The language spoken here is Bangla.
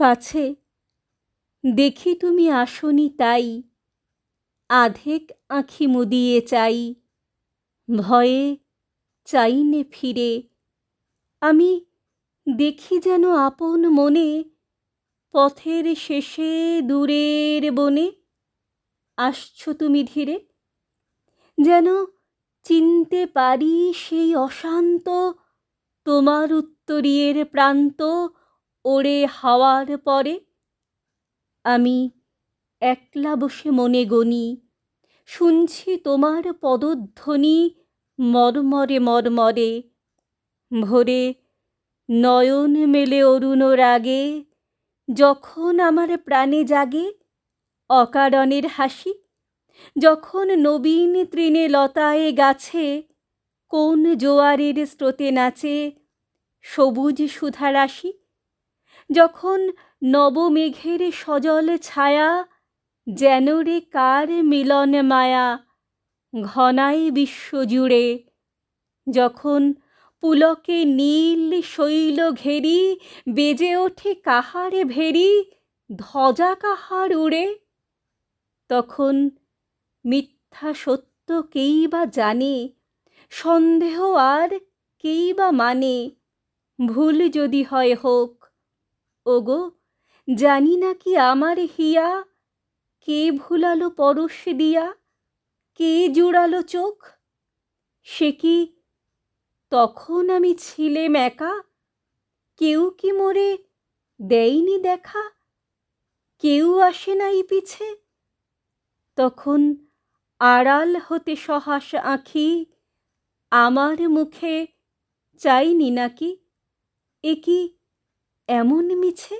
পাছে? দেখি তুমি আসনি তাই। আধেক আঁখি মুদিয়ে চাই। ভয়ে চাইনে ফিরে। আমি দেখি যেন আপন মনে পথের শেষে দূরের বনে আসছ তুমি ধীরে। যেন চিনতে পারি সেই অশান্ত তোমার উত্তরীয়ের প্রান্ত ওড়ে হাওয়ার পরে আমি একলা বসে মনে গনি। শুনছি তোমার পদধ্বনি মর্মরে মর্মরে। ভোরে নয়ন মেলে অরুণ রাগে। যখন আমার প্রাণে জাগে অকারণের হাসি। যখন নবীন তৃণে লতায় গাছে কোন জোয়ারের স্রোতে নাচে। সবুজ সুধারাশি যখন নবমেঘের সজল ছায়া, যেন রে কার মিলন মায়া ঘনায় বিশ্বজুড়ে। যখন পুলকে নীল শৈল ঘেরি, বেজে ওঠে কাহার ভেরি, ধ্বজা কাহার উড়ে। তখন মিথ্যা সত্য কেই বা জানে, সন্দেহ আর কেই বা মানে ভুল যদি হয় হোক ওগো, জানি না কি আমার হিয়া, কে ভুলালো পরশ দিয়া, কে জুড়ালো চোখ, সে কি তখন আমি ছিলেম একা, কেউ কি মোরে দেয়নি দেখা, কেউ আসে নাই পিছে, তখন আড়াল হতে সহাস আঁখি আমার মুখে চাইনি নাকি, এ কি এমন মিছে?